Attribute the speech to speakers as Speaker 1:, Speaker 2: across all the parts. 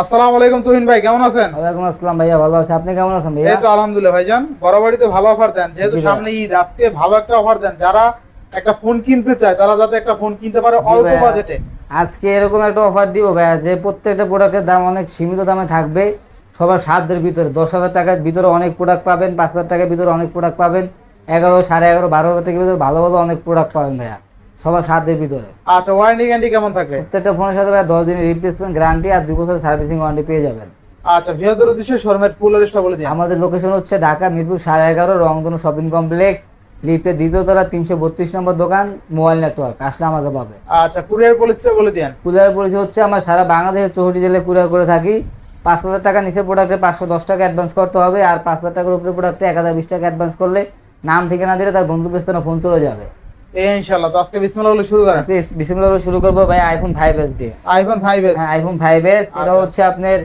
Speaker 1: আসসালামু আলাইকুম তুহিন ভাই কেমন আছেন?
Speaker 2: ওয়ালাইকুম আসসালাম ভাইয়া ভালো আছে। আপনি কেমন আছেন ভাইয়া?
Speaker 1: এই তো আলহামদুলিল্লাহ ভাইজান বরাবরই ভালো অফার দেন। যেহেতু সামনে ঈদ আজকে ভালো একটা অফার দেন। যারা একটা ফোন কিনতে চায় তারা যাতে একটা ফোন কিনতে পারে অল্প বাজেটে
Speaker 2: আজকে এরকম একটা অফার দিব ভাইয়া যে প্রত্যেকটা প্রোডাক্টের দাম অনেক সীমিত দামে থাকবে। সবার সাধ্যের ভিতরে দশ হাজার টাকার ভিতরে অনেক প্রোডাক্ট পাবেন পাঁচ হাজার টাকার ভিতরে অনেক প্রোডাক্ট পাবেন। এগারো সাড়ে এগারো বারো হাজার টাকার ভিতরে ভালো ভালো অনেক প্রোডাক্ট পাবেন ভাইয়া। সবার সাধ্যের ভিতরে।
Speaker 1: আচ্ছা ওয়ারেন্টি গ্যারান্টি কেমন থাকবে?
Speaker 2: প্রত্যেকটা ফোনের সাথে ভাইয়া দশ দিনের রিপ্লেসমেন্ট গ্যারান্টি আর দুই বছরের সার্ভিসিং ওয়ারেন্টি পেয়ে যাবেন।
Speaker 1: আচ্ছা ভিয়াজের উদ্দেশ্যে শর্মের ফুল অ্যাড্রেসটা বলে দিন
Speaker 2: আমাদের লোকেশন হচ্ছে ঢাকা মিরপুর সাড়ে এগারো রংধনু শপিং কমপ্লেক্স লিফটের দ্বিতীয় তলা তিনশো বত্রিশ নম্বর দোকান মোবাইল নেটওয়ার্ক আসলে আমাকে পাবে।
Speaker 1: আচ্ছা কুরিয়ার পলিসিটা বলে দিন
Speaker 2: কুরিয়ার পলিসি হচ্ছে আমরা সারা বাংলাদেশের চৌষট্টি জেলায় কুরিয়ার করে থাকি। পাঁচ হাজার টাকা নিচে প্রোডাক্টে পাঁচশো দশ টাকা অ্যাডভান্স করতে হবে আর পাঁচ হাজার টাকার উপরে প্রোডাক্টে এক হাজার বিশ টাকা অ্যাডভান্স করলে নাম ঠিকানা দিলে তার বন্ধু স্থানে ফোন চলে যাবে।
Speaker 1: ইনশাআল্লাহ তো আজকে বিসমিল্লাহ বলে শুরু করেন।
Speaker 2: আজকে বিসমিল্লাহ বলে শুরু করব ভাই আইফোন ফাইভ দিয়ে।
Speaker 1: আইফোন 5s
Speaker 2: হ্যাঁ আইফোন এটা
Speaker 1: আচ্ছা।
Speaker 2: হচ্ছে আপনার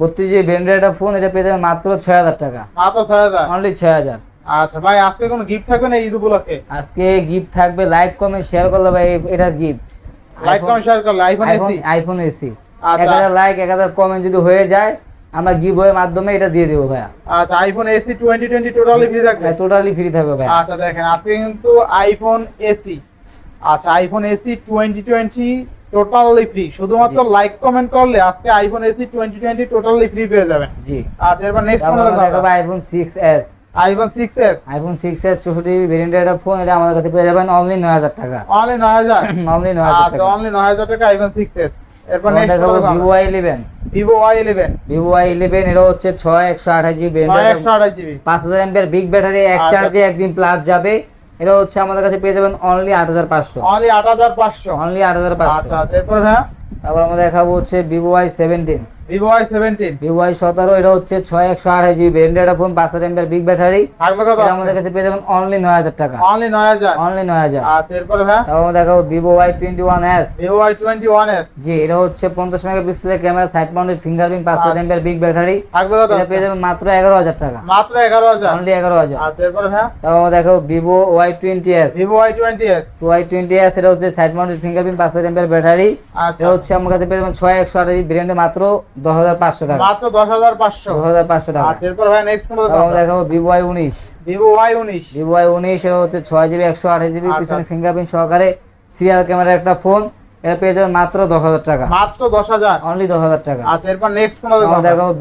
Speaker 2: বত্রিশ জিবি ব্র্যান্ডের একটা ফোন এটা পেয়ে যাবেন মাত্র ছয় হাজার টাকা।
Speaker 1: মাত্র 6000
Speaker 2: অনলি ছয় হাজার।
Speaker 1: আচ্ছা ভাই আজকে কোনো গিফট থাকবে না ঈদ উপলক্ষে?
Speaker 2: আজকে গিফট থাকবে লাইক কমেন্ট শেয়ার করলে ভাই এটা গিফট
Speaker 1: লাইক কমেন্ট শেয়ার করলে আইফোন এসি
Speaker 2: আইফোন এসি
Speaker 1: আচ্ছা।
Speaker 2: এক হাজার লাইক এক হাজার কমেন্ট যদি হয়ে যায় আমরা গিভ এর মাধ্যমে এটা দিয়ে দেবো ভাইয়া।
Speaker 1: আচ্ছা আইফোন এসি 2020 টোটালি ফ্রি থাকবে?
Speaker 2: টোটালি ফ্রি থাকবে ভাইয়া।
Speaker 1: আচ্ছা দেখেন আজকে কিন্তু আইফোন এসি আচ্ছা iPhone SE twenty twenty totally free শুধুমাত্র লাইক কমেন্ট করলে আজকে iPhone SE twenty twenty totally free পেয়ে যাবেন।
Speaker 2: জি।
Speaker 1: আচ্ছা এবার নেক্সট ফোন
Speaker 2: দেখাবো। IPhone six S
Speaker 1: iPhone six S
Speaker 2: iPhone six S চৌষট্টি জিবি ভেরিয়েন্টের একটা ফোন এটা আমাদের কাছে পেয়ে যাবেন অনলি নয় হাজার টাকা।
Speaker 1: অনলি নয় হাজার?
Speaker 2: অনলি নয় হাজার
Speaker 1: আচ্ছা
Speaker 2: টাকা।
Speaker 1: অনলি নয় হাজার টাকা আইফোন সিক্স এরপর নেক্সট
Speaker 2: দেখাবো Vivo I eleven
Speaker 1: Vivo Y eleven
Speaker 2: Vivo I eleven এটা হচ্ছে ছয় একশো আঠাশ জিবি
Speaker 1: ছয় একশো আঠাশ জিবি।
Speaker 2: পাঁচ হাজার বিগ ব্যাটারি এক
Speaker 1: আচ্ছা।
Speaker 2: চার্জে একদিন প্লাস যাবে। এটা হচ্ছে আমাদের কাছে পেয়ে যাবেন অনলি আট হাজার পাঁচশো।
Speaker 1: অনলি আট হাজার পাঁচশো।
Speaker 2: অনলি আট হাজার
Speaker 1: আচ্ছা
Speaker 2: পাঁচশো।
Speaker 1: আচ্ছা এরপর হ্যাঁ?
Speaker 2: তারপর আমরা দেখাবো হচ্ছে Vivo Y seventeen
Speaker 1: Vivo Y seventeen
Speaker 2: Vivo I সতেরো এটা হচ্ছে ছয় একশো আঠাশ জিবি ব্র্যান্ডেড ফোন পাঁচ হাজার বিগ ব্যাটারি
Speaker 1: থাকবে কত?
Speaker 2: আমাদের কাছে পেয়ে যাবেন অনলি নয় হাজার টাকা।
Speaker 1: অনলি নয় হাজার?
Speaker 2: অনলি নয় হাজার।
Speaker 1: আচ্ছা এরপরে হ্যাঁ
Speaker 2: তারপর আমরা দেখাবো Vivo Y twenty one S
Speaker 1: Vivo Y twenty one S
Speaker 2: জি এটা হচ্ছে পঞ্চাশ মেগাপিক্সেলের ক্যামেরা সাইড মাউন্টেড ফিঙ্গারপ্রিন্ট পাঁচ হাজার
Speaker 1: আচ্ছা।
Speaker 2: বিগ ব্যাটারি
Speaker 1: থাকবে কত?
Speaker 2: এটা পেয়ে যাবেন মাত্র টাকা।
Speaker 1: মাত্র এগারো হাজার?
Speaker 2: অনলি এগারো হাজার।
Speaker 1: আচ্ছা এরপরে
Speaker 2: আমরা দেখাবো Vivo Y twenty S
Speaker 1: Vivo Y twenty S
Speaker 2: Y twenty S এটা হচ্ছে সাইড মাউন্টেড ফিঙ্গারপ্রিন্ট পাঁচ হাজার ব্যাটারি
Speaker 1: আচ্ছা।
Speaker 2: এটা হচ্ছে আমার কাছে পেয়ে যাবেন ছয় একশো আঠাশ ব্র্যান্ডে মাত্র দশ হাজার পাঁচশো টাকা।
Speaker 1: মাত্র দশ হাজার পাঁচশো।
Speaker 2: দশ হাজার পাঁচশো টাকা।
Speaker 1: আচ্ছা এরপর ভাই নেক্সট কোন
Speaker 2: তারপর দেখাবো হচ্ছে আঠাশ জিবি
Speaker 1: আচ্ছা।
Speaker 2: পিছনে ফিঙ্গারপ্রিন্ট সহকারে সিরিয়াল ক্যামেরা একটা ফোন এটা পেয়ে যাবেন মাত্র দশ হাজার টাকা।
Speaker 1: মাত্র দশ হাজার।
Speaker 2: অনলি দশ হাজার টাকা।
Speaker 1: আচ্ছা এরপর নেক্সট কোন
Speaker 2: আমরা দেখাবো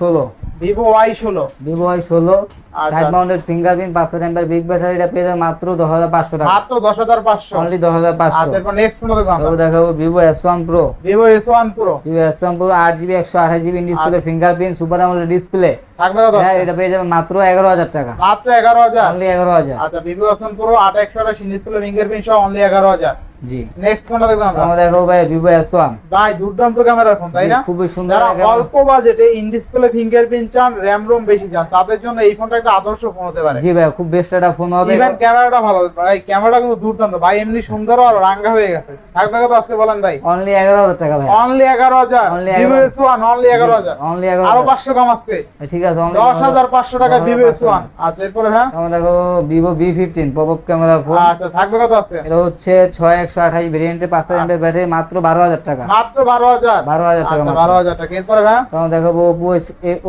Speaker 2: ষোলো।
Speaker 1: ভিভো ওয়াই ষোলো।
Speaker 2: ভিভো ওয়াই ষোলো
Speaker 1: আচ্ছা।
Speaker 2: সাইড মাউন্টেড ফিঙ্গারপ্রিন্ট পাঁচ হাজার বিগ ব্যাটারি এটা পেয়ে মাত্র দশ হাজার পাঁচশো টাকা।
Speaker 1: মাত্র দশ হাজার পাঁচশো।
Speaker 2: অনলি দশ হাজার পাঁচশো।
Speaker 1: আচ্ছা নেক্সট কোন
Speaker 2: তারপর দেখাবো Vivo S one pro
Speaker 1: Vivo S one pro
Speaker 2: Vivo S one pro আট জিবি একশো আঠাশ GB display fingerprint super AMOLED display
Speaker 1: থাকবে
Speaker 2: হ্যাঁ এটা পেয়ে যাবেন মাত্র এগারো হাজার টাকা।
Speaker 1: মাত্র এগারো হাজার?
Speaker 2: অনলি এগারো হাজার।
Speaker 1: আচ্ছা ভিভো এস ওয়ান প্রো আট একশো আঠাশ ডিসপ্লে ফিঙ্গারপ্রিন্ট সহ অনলি এগারো হাজার।
Speaker 2: জি।
Speaker 1: নেক্সট কোনটা? দেখব আমরা
Speaker 2: আমরা দেখাবো ভাই ভিভো এস ওয়ান
Speaker 1: ভাই দুর্দান্ত ক্যামেরার ফোন তাই না?
Speaker 2: খুবই সুন্দর।
Speaker 1: অল্প বাজেটে ইন ডিসপ্লে ফিঙ্গারপ্রিন্ট চান র্যাম রোম বেশি চান তাদের জন্য এই ফোনটা একটা আদর্শ ফোন হতে পারে।
Speaker 2: জি ভাই খুব বেস্ট একটা ফোন হবে।
Speaker 1: ইভেন ক্যামেরাটা ভালো ভাই কিন্তু দুর্দান্ত। ভাই এমনি সুন্দর আর রাঙ্গা হয়ে গেছে। থাকবে কত আজকে বলেন ভাই।
Speaker 2: অনলি এগারো হাজার টাকা ভাই।
Speaker 1: অনলি এগারো হাজার।
Speaker 2: Only
Speaker 1: Vivo
Speaker 2: 11,000
Speaker 1: S one only এগারো হাজার।
Speaker 2: অনলি এগারো
Speaker 1: আরও
Speaker 2: হাজার।
Speaker 1: পাঁচশো কম আজকে।
Speaker 2: ঠিক আছে only
Speaker 1: দশ হাজার পাঁচশো টাকা
Speaker 2: 10,500
Speaker 1: ভিভো এস আচ্ছা এরপরে হ্যাঁ?
Speaker 2: আমরা দেখো Vivo V fifteen pop camera phone
Speaker 1: আচ্ছা থাকবে কত আজকে।
Speaker 2: এটা হচ্ছে ছয় একশো আঠাশ ভেরিয়েন্টে পাঁচ হাজার এমপের ব্যাটারি মাত্র বারো হাজার টাকা।
Speaker 1: মাত্র বারো হাজার।
Speaker 2: বারো হাজার টাকা
Speaker 1: আচ্ছা
Speaker 2: মাত্র।
Speaker 1: বারো হাজার টাকা। এরপরে হ্যাঁ?
Speaker 2: দেখাবো ওপো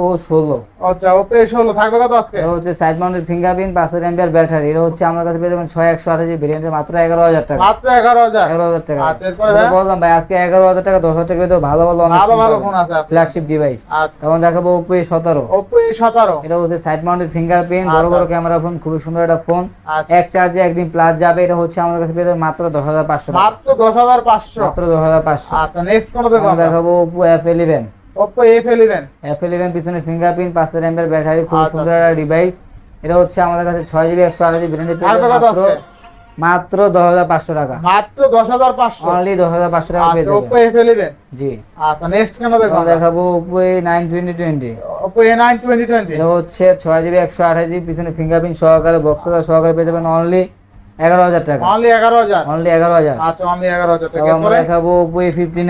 Speaker 2: ও ষোলো।
Speaker 1: আচ্ছা ওপে ষোলো। থাকবে কত আজকে?
Speaker 2: এটা হচ্ছে সাইড মাউন্টেড ফিঙ্গারপ্রিন্ট পাঁচ হাজার ব্যাটারি। এটা হচ্ছে আমার কাছে পেয়ে যাবেন ছয় একশো আঠাশ ভেরিয়েন্টে মাত্র এগারো হাজার টাকা।
Speaker 1: মাত্র এগারো হাজার?
Speaker 2: এগারো হাজার টাকা।
Speaker 1: আচ্ছা, এরপরে
Speaker 2: বললাম ভাই আজকে এগারো হাজার টাকা দশ হাজার টাকা তো ভালো ভালো
Speaker 1: ভালো ভালো ফোন আছে
Speaker 2: ফ্ল্যাগশিপ ডিভাইস
Speaker 1: আচ্ছা।
Speaker 2: তখন দেখাবো ওপো এ সতেরো।
Speaker 1: ওপো এ সতেরো।
Speaker 2: এটা হচ্ছে সাইড মাউন্টেড ফিঙ্গারপ্রিন্ট বড়
Speaker 1: আচ্ছা।
Speaker 2: বড় ক্যামেরা ফোন খুবই সুন্দর একটা ফোন।
Speaker 1: আচ্ছা।
Speaker 2: এক চার্জে একদিন প্লাস যাবে এটা হচ্ছে আমার কাছে পেয়ে মাত্র দশ হাজার পাঁচশো
Speaker 1: মাত্র দশ হাজার পাঁচশো।
Speaker 2: মাত্র দশ হাজার পাঁচশো।
Speaker 1: আচ্ছা নেক্সট কোনটা দেখাবো
Speaker 2: Oppo F eleven
Speaker 1: F eleven
Speaker 2: F পিছনে ফিঙ্গারপ্রিন্ট পাঁচ হাজার এমপিআর ব্যাটারি খুব
Speaker 1: আচ্ছা।
Speaker 2: সুন্দর একটা ডিভাইস এটা হচ্ছে আমাদের কাছে ছয় জিবি একশো আঠাশ জিবি ব্র্যান্ডের মাত্র
Speaker 1: আছে?
Speaker 2: মাত্র দশ হাজার পাঁচশো টাকা।
Speaker 1: মাত্র দশ হাজার পাঁচশো?
Speaker 2: অনলি দশ হাজার পাঁচশো টাকা পেয়ে
Speaker 1: আচ্ছা ওপো
Speaker 2: যাবেন।
Speaker 1: এফ ইলেভেন
Speaker 2: জি।
Speaker 1: আচ্ছা নেক্সট কেন দেখব?
Speaker 2: আমরা দেখাবো twenty
Speaker 1: Oppo A nine twenty twenty
Speaker 2: এটা হচ্ছে ছয় জিবি একশো আঠাশ জিবি পিছনে ফিঙ্গারপ্রিন্ট সহকারে বক্স সহকারে পেয়ে যাবেন অনলি এগারো হাজার টাকা।
Speaker 1: অনলি এগারো হাজার?
Speaker 2: অনলি এগারো হাজার।
Speaker 1: আচ্ছা অনলি এগারো হাজার টাকা।
Speaker 2: আমরা দেখাবো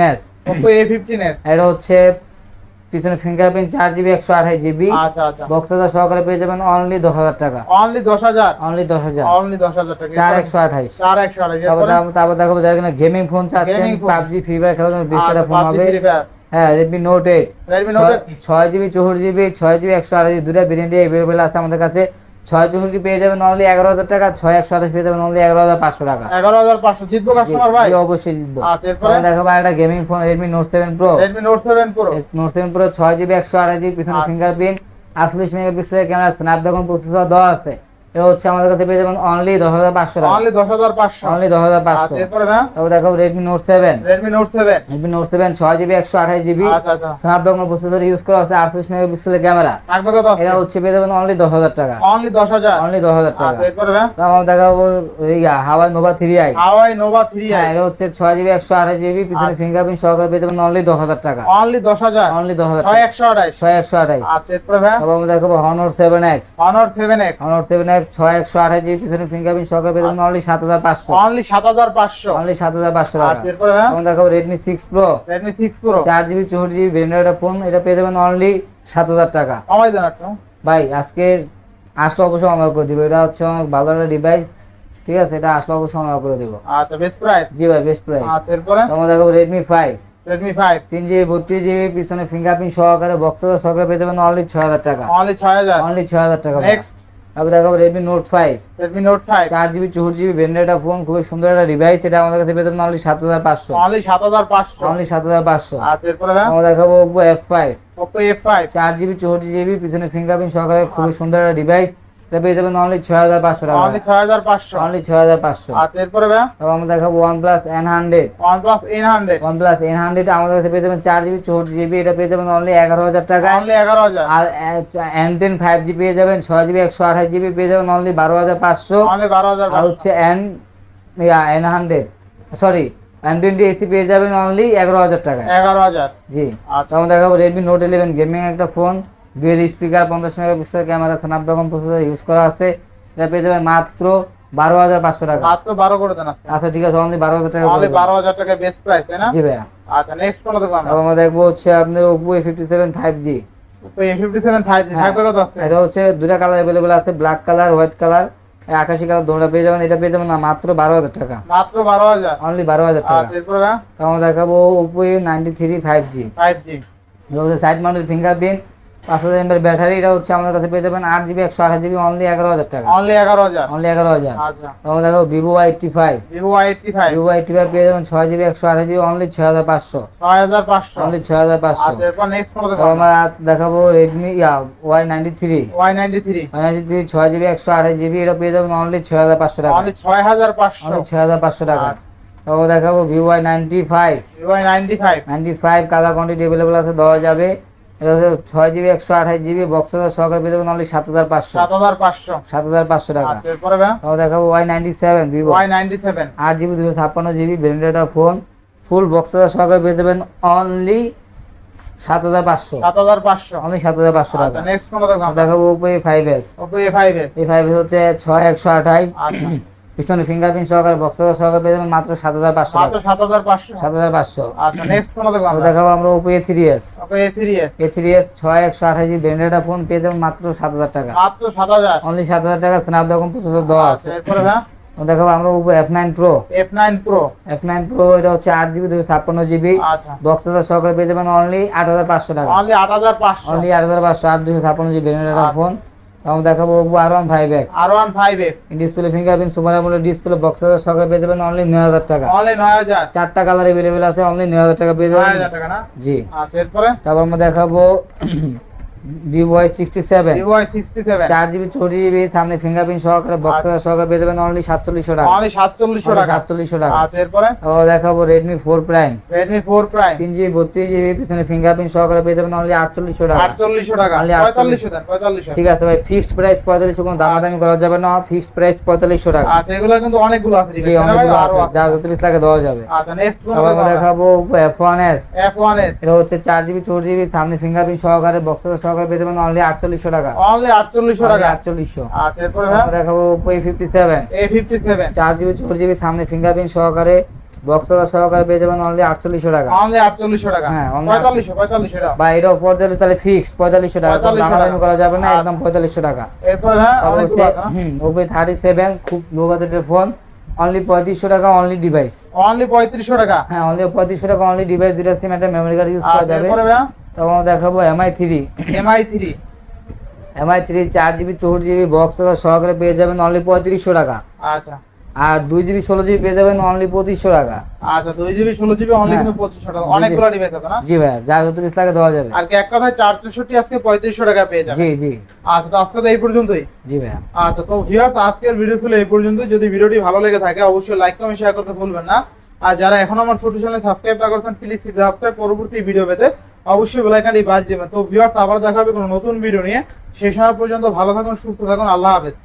Speaker 2: এস
Speaker 1: ওপো এ ফিফটিন
Speaker 2: এটা হচ্ছে পিছনে ফিঙ্গারপ্রিন্ট চার জিবি একশো আঠাশ জিবি
Speaker 1: আচ্ছা আচ্ছা।
Speaker 2: বক্স সহকারে পেয়ে যাবেন অনলি দশ হাজার টাকা।
Speaker 1: অনলি দশ হাজার?
Speaker 2: অনলি দশ হাজার।
Speaker 1: অনলি দশ হাজার টাকা।
Speaker 2: চার একশো আঠাইশ
Speaker 1: চার একশো আঠাশ।
Speaker 2: তারপর দেখো যারা কিনা গেমিং ফোন চাচ্ছেন পাবজি ফ্রি ফায়ার খেলার জন্য
Speaker 1: আচ্ছা,
Speaker 2: একটা ফোন হবে।
Speaker 1: Free Fire।
Speaker 2: হ্যাঁ Redmi note eight
Speaker 1: Redmi note
Speaker 2: ছয় জিবি চৌষট্টি জিবি ছয় জিবি একশো আঠাশ জিবি দুটা ভেরিয়েন্টে অ্যাভেলেবেল আছে আমাদের কাছে। ছয় চৌষট্টি পেয়ে যাবেন অনলি এগারো হাজার টাকা ছয় একশো আঠাশ পেয়ে যাবেন অনলি এগারো হাজার পাঁচশো টাকা।
Speaker 1: এগারো হাজার পাঁচশো। জিতবো কাস্টমার ভাই?
Speaker 2: অবশ্যই জিতবো।
Speaker 1: আচ্ছা এরপরে?
Speaker 2: তখন একটা gaming phone Redmi note seven pro
Speaker 1: Redmi note seven pro
Speaker 2: note seven pro ছয় জিবি একশো আঠাশ জিবি পিছনে
Speaker 1: আচ্ছা।
Speaker 2: ফিঙ্গারপ্রিন্ট আটচল্লিশ মেগাপিক্সেলের ক্যামেরা স্ন্যাপড্রাগন প্রসেসর দেওয়া আছে। এটা হচ্ছে আমাদের কাছে পেয়ে যাবেন অনলি দশ হাজার পাঁচশো টাকা।
Speaker 1: অনলি দশ হাজার পাঁচশো।
Speaker 2: অনলি দশ হাজার পাঁচশো।
Speaker 1: আচ্ছা এরপরে
Speaker 2: Redmi note seven
Speaker 1: Redmi note seven
Speaker 2: Redmi note seven ছয় জিবি একশো আঠাশ জিবি
Speaker 1: আচ্ছা আচ্ছা।
Speaker 2: স্ন্যাপড্রাগন প্রসেসর ইউজ করা আছে আটচল্লিশ মেগাপিক্সেলের ক্যামেরা
Speaker 1: থাকবে কত
Speaker 2: এটা হচ্ছে পেয়ে যাবেন অনলি দশ হাজার টাকা।
Speaker 1: অনলি দশ হাজার।
Speaker 2: অনলি দশ হাজার টাকা।
Speaker 1: আচ্ছা এরপরে
Speaker 2: দেখাবো ইয়া Huawei Nova three I
Speaker 1: Huawei Nova three
Speaker 2: হ্যাঁ এটা হচ্ছে ছয় জিবি একশো আঠাশ জিবি পিছনে
Speaker 1: আচ্ছা।
Speaker 2: ফিঙ্গারপ্রিন্ট সহকারে পেয়ে যাবেন অনলি দশ হাজার টাকা।
Speaker 1: অনলি দশ হাজার।
Speaker 2: অনলি দশ হাজার
Speaker 1: ছয়
Speaker 2: টাকা
Speaker 1: একশো আঠাইশ
Speaker 2: ছয় একশো আঠাশ।
Speaker 1: আচ্ছা এরপরে
Speaker 2: আমরা দেখাবো Honor seven X
Speaker 1: Honor seven X
Speaker 2: Honor seven X ছয় একশো আঠাশ জিবি পিছনে ফিঙ্গারপ্রিন্ট সহকারে পেয়ে যাবেন অনলি সাত হাজার পাঁচশো।
Speaker 1: অনলি সাত হাজার পাঁচশো।
Speaker 2: অনলি সাত হাজার পাঁচশো টাকা।
Speaker 1: আচ্ছা
Speaker 2: দেখাবো Redmi six pro
Speaker 1: Redmi six pro
Speaker 2: চার জিবি চৌষট্টি জিবি ভেরিয়েন্টের ফোন এটা পেয়ে যাবেন অনলি সাত হাজার টাকা।
Speaker 1: কমাই দেন
Speaker 2: ভাই আজকে আসলে অবশ্যই অনার করে দিব। এটা হচ্ছে ভালো একটা ডিভাইস ঠিক আছে এটা আসলে অবশ্যই অনার করে দিব।
Speaker 1: আচ্ছা বেস্ট প্রাইস
Speaker 2: জি ভাই বেস্ট প্রাইস
Speaker 1: আচ্ছা এরপরে?
Speaker 2: তোমার দেখো রেডমি ফাইভ
Speaker 1: রেডমি ফাইভ
Speaker 2: তিন জিবি বত্রিশ জিবি পিছনে ফিঙ্গারপ্রিন্ট সহকারে বক্সের সহকারে পেয়ে যাবেন অনলি ছয় হাজার টাকা।
Speaker 1: অনলি ছয় হাজার।
Speaker 2: অনলি ছয় হাজার টাকা
Speaker 1: নেক্সট
Speaker 2: তারপর দেখো Redmi note five
Speaker 1: Redmi note five
Speaker 2: চার জিবি চৌষট্টি জিবি ভেন্ডারটা ফোন খুবই সুন্দর একটা ডিভাইস এটা আমাদের কাছে পেতাম অনলি সাত হাজার পাঁচশো।
Speaker 1: অনলি সাত হাজার পাঁচশো।
Speaker 2: অনলি সাত হাজার পাঁচশো।
Speaker 1: আচ্ছা
Speaker 2: আমরা দেখাবো Oppo F five
Speaker 1: Oppo F five
Speaker 2: চার জিবি চৌষট্টি জিবি পিছনে ফিঙ্গারপ্রিন্ট সহকারে খুবই সুন্দর একটা ডিভাইস এটা পেয়ে যাবেন অনলি ছয় হাজার পাঁচশো টাকা।
Speaker 1: অনলি ছয় হাজার পাঁচশো।
Speaker 2: অনলি ছয় হাজার পাঁচশো।
Speaker 1: আচ্ছা এরপরে
Speaker 2: তারপর আমরা দেখাবো OnePlus N hundred
Speaker 1: OnePlus N hundred
Speaker 2: OnePlus N hundred আমাদের কাছে পেয়ে যাবেন চার জিবি চৌষট্টি জিবি এটা পেয়ে যাবেন অনলি এগারো হাজার টাকা
Speaker 1: অনলি এগারো হাজার।
Speaker 2: আর এন টেন ফাইভ জি পেয়ে যাবেন ছয় জিবি একশো আঠাশ জিবি পেয়ে যাবেন অনলি বারো হাজার পাঁচশো।
Speaker 1: অনলি বারো হাজার
Speaker 2: আর হচ্ছে এন ইয়া N hundred sorry N twenty SE পেয়ে যাবেন অনলি এগারো হাজার টাকায়।
Speaker 1: এগারো হাজার।
Speaker 2: জি।
Speaker 1: আচ্ছা।
Speaker 2: দেখাবো রেডমি নোট ইলেভেন গেমিং একটা ফোন ডুয়েল স্পিকার পঞ্চাশ megapixel camera Snapdragon processor use করা আছে। এটা পেয়ে যাবেন মাত্র বারো হাজার পাঁচশো টাকা।
Speaker 1: মাত্র বারো করে দেন
Speaker 2: আচ্ছা ঠিক আছে অনলি বারো হাজার টাকা
Speaker 1: বারো হাজার টাকা বেস্ট প্রাইস তাই না?
Speaker 2: জি ভাইয়া।
Speaker 1: আচ্ছা নেক্সট কোন দেখব আমরা।
Speaker 2: দেখব হচ্ছে আপনার Oppo A fifty seven five G
Speaker 1: Oppo A fifty seven five G. থাকবে কত আজকে
Speaker 2: এটা হচ্ছে দুটা কালার অ্যাভেলেবল আছে ব্ল্যাক কালার হোয়াইট কালার আকাশি কালার দুটো পেয়ে যাবেন এটা পেয়ে যাবেন না মাত্র বারো হাজার টাকা।
Speaker 1: মাত্র বারো হাজার?
Speaker 2: অনলি বারো হাজার টাকা।
Speaker 1: আচ্ছা
Speaker 2: আমরা দেখাবো Oppo ninety three five G
Speaker 1: five G
Speaker 2: side mounted fingerprint পাঁচ হাজার এমএর ব্যাটারি এটা হচ্ছে আমাদের কাছে পেয়ে যাবেন আট জিবি একশো আঠাশ জিবি অনলি এগারো হাজার টাকা।
Speaker 1: অনলি এগারো হাজার।
Speaker 2: অনলি এগারো হাজার।
Speaker 1: আচ্ছা।
Speaker 2: তারপর দেখো Vivo eighty five
Speaker 1: Vivo eighty five
Speaker 2: Vivo eighty five পেয়ে যাবেন ছয় জিবি একশো আঠাশ জিবি অনলি ছয় হাজার পাঁচশো।
Speaker 1: ছয় হাজার পাঁচশো।
Speaker 2: অনলি ছয় হাজার পাঁচশো।
Speaker 1: আচ্ছা
Speaker 2: আমরা দেখাবো রেডমি ইয়া Y ninety three
Speaker 1: Y ninety three
Speaker 2: Y ninety three ছয় জিবি একশো আঠাশ জিবি এটা পেয়ে যাবেন অনলি ছয় হাজার পাঁচশো টাকা।
Speaker 1: অনলি ছয় হাজার পাঁচশো।
Speaker 2: অনলি ছয় হাজার পাঁচশো টাকা। তারপর দেখাবো Vivo Y ninety five
Speaker 1: Vivo Y ninety five
Speaker 2: ninety five colour quantity available আছে দেওয়া যাবে। এটা হচ্ছে ছয় জিবি একশো আঠাশ জিবি বক্স সহকারে পেয়ে যাবেন অনলি সাত হাজার পাঁচশো।
Speaker 1: সাত হাজার পাঁচশো।
Speaker 2: সাত হাজার পাঁচশো টাকা।
Speaker 1: আচ্ছা
Speaker 2: দেখাবো Y ninety seven Vivo.
Speaker 1: Y ninety seven.
Speaker 2: আট জিবি দুশো ছাপ্পান্ন GB branded phone full box সহকারে পেয়ে যাবেন অনলি সাত হাজার পাঁচশো।
Speaker 1: সাত হাজার পাঁচশো।
Speaker 2: অনলি সাত হাজার পাঁচশো
Speaker 1: আচ্ছা
Speaker 2: টাকা
Speaker 1: নেক্সট কোন দেখাবো
Speaker 2: Oppo A five S
Speaker 1: Oppo A five S
Speaker 2: এই ফাইভ এস হচ্ছে ছয় একশো আঠাশ।
Speaker 1: আচ্ছা।
Speaker 2: পিছনে ফিঙ্গারপ্রিন্ট সহকারে বক্স সহকারে পেয়ে যাবেন মাত্র সাত হাজার পাঁচশো
Speaker 1: মাত্র সাত হাজার পাঁচশো?
Speaker 2: সাত হাজার পাঁচশো।
Speaker 1: আচ্ছা নেক্সট কোন দেখব
Speaker 2: দেখাবো আমরা Oppo A three S
Speaker 1: Oppo A three S
Speaker 2: A three S ছয় একশো আঠাশ জিবি ব্র্যান্ডেড ফোন পেয়ে যাবেন মাত্র সাত হাজার টাকা।
Speaker 1: মাত্র সাত হাজার?
Speaker 2: অনলি সাত হাজার টাকা স্ন্যাপড্রাগন প্রসেসর দেওয়া
Speaker 1: আচ্ছা
Speaker 2: আছে
Speaker 1: এরপরে
Speaker 2: তো দেখাবো আমরা F nine pro
Speaker 1: F nine pro
Speaker 2: F nine pro এটা হচ্ছে আট জিবি দুশো ছাপ্পান্ন জিবি।
Speaker 1: আচ্ছা।
Speaker 2: বক্স সহকারে পেয়ে যাবেন অনলি আট হাজার পাঁচশো টাকা।
Speaker 1: অনলি আট হাজার পাঁচশো।
Speaker 2: অনলি আট হাজার পাঁচশো আট দুশো ছাপ্পান্ন জিবি
Speaker 1: আচ্ছা।
Speaker 2: ফোন আমরা দেখাবো R one five X
Speaker 1: R one five X
Speaker 2: display fingerprint super AMOLED display box সহকারে পেয়ে যাবেন অনলি নয় হাজার টাকা।
Speaker 1: অনলি নয় হাজার।
Speaker 2: চারটা কালার এভেলেবেল আছে অনলি নয় হাজার টাকা পেয়ে যাবেন।
Speaker 1: টাকা না?
Speaker 2: জি।
Speaker 1: আচ্ছা এরপরে?
Speaker 2: তারপর আমরা দেখাবো Vivo Y sixty seven
Speaker 1: Vivo Y sixty
Speaker 2: চার জিবি চৌষট্টি জিবি সামনে ফিঙ্গারপ্রিন্ট সহকারে বক্স সহকারে পেয়ে যাবেন অনলি সাতচল্লিশশো টাকা।
Speaker 1: অনলি সাতচল্লিশশো টাকা।
Speaker 2: সাতচল্লিশশো টাকা।
Speaker 1: আচ্ছা এরপরে?
Speaker 2: তারপর দেখাবো Redmi four prime
Speaker 1: Redmi four prime
Speaker 2: তিন জিবি বত্রিশ জিবি পিছনে ফিঙ্গারপ্রিন্ট সহকারে পেয়ে যাবেন অনলি আটচল্লিশশো টাকা।
Speaker 1: আটচল্লিশশো টাকা।
Speaker 2: Only
Speaker 1: পঁয়তাল্লিশশো পঁয়তাল্লিশশো।
Speaker 2: ঠিক আছে ভাই ফিক্সড প্রাইস পঁয়তাল্লিশশো কোনো দামাদামি করা যাবে না ফিক্সড প্রাইস পঁয়তাল্লিশশো টাকা।
Speaker 1: আচ্ছা এগুলো কিন্তু অনেকগুলো আছে
Speaker 2: জি অনেকগুলো আছে। যা যত পিস লাগে দেওয়া যাবে।
Speaker 1: আচ্ছা নেক্সট
Speaker 2: আমরা দেখাবো F one S
Speaker 1: F one S
Speaker 2: এটা হচ্ছে চার জিবি চৌষট্টি জিবি সামনে ফিঙ্গারপ্রিন্ট সহকারে বক্স সহকারে পেয়ে যাবেন অনলি আটচল্লিশশো টাকা।
Speaker 1: অনলি আটচল্লিশশো টাকা।
Speaker 2: আটচল্লিশশো।
Speaker 1: আচ্ছা এরপরে ভাই
Speaker 2: দেখাবো
Speaker 1: এ ফিফটি সেভেন
Speaker 2: চার জিবি চৌষট্টি জিবি সামনে ফিঙ্গারপ্রিন্ট সহকারে বক্স সহকারে পেয়ে যাবেন অনলি আটচল্লিশশো টাকা।
Speaker 1: অনলি আটচল্লিশশো টাকা।
Speaker 2: হ্যাঁ, only
Speaker 1: পঁয়তাল্লিশশো পঁয়তাল্লিশশো টাকা।
Speaker 2: বা এটাও পঁয়তাল্লিশ তাহলে ফিক্সড পঁয়তাল্লিশশো টাকা। কোনো
Speaker 1: 45 টাকা।
Speaker 2: দামাদামি করা যাবে না
Speaker 1: আচ্ছা।
Speaker 2: একদম পঁয়তাল্লিশশো টাকা।
Speaker 1: এরপরে আছে। না?
Speaker 2: হুম ওপো থার্টি সেভেন খুব লো বাজেটের ফোন অনলি পঁয়ত্রিশশো টাকা অনলি ডিভাইস
Speaker 1: অনলি পঁয়ত্রিশশো টাকা।
Speaker 2: হ্যাঁ অনলি পঁয়ত্রিশশো টাকা অনলি ডিভাইস দুটা সিম একটা মেমোরি কার্ড ইউজ করা
Speaker 1: আচ্ছা
Speaker 2: যাবে। আমরা দেখাবো Mi three
Speaker 1: Mi three
Speaker 2: Mi three চার জিবি চৌষট্টি জিবি বক্স সহকারে পেয়ে যাবেন অনলি পঁয়ত্রিশশো টাকা।
Speaker 1: আচ্ছা।
Speaker 2: আর দুই জিবি ষোলো জিবি পেয়ে যাবেন অনলি পঁচিশশো টাকা।
Speaker 1: আচ্ছা দুই জিবি ষোলো জিবি অনলি
Speaker 2: হ্যাঁ।
Speaker 1: পঁচিশশো টাকা। অনেকগুলো ডিভাইস আছে না?
Speaker 2: জি ভাই যা যত পিস লাগে দেওয়া যাবে।
Speaker 1: আর কি এক কথায় চার চৌষট্টি আজকে পঁয়ত্রিশশো টাকা পেয়ে যাবে
Speaker 2: জি জি।
Speaker 1: আচ্ছা তো আজকে তো এই পর্যন্তই।
Speaker 2: জি ভাইয়া।
Speaker 1: আচ্ছা তো ভিউয়ার্স আজকের ভিডিও ছিল এই পর্যন্ত যদি ভিডিওটি ভালো লেগে থাকে অবশ্যই লাইক কমেন্ট শেয়ার করতে ভুলবেন না। আর যারা এখন আমার ছোট চ্যানেল সাবস্ক্রাইব না করছেন প্লিজ সাবস্ক্রাইব পরবর্তী ভিডিও পেতে অবশ্যই বেলাইকানটি বাজ দিবেন। তো ভিউয়ার্স আবার দেখা হবে কোনো নতুন ভিডিও নিয়ে। সেই সময় পর্যন্ত ভালো থাকুন, সুস্থ থাকুন, আল্লাহ হাফেজ।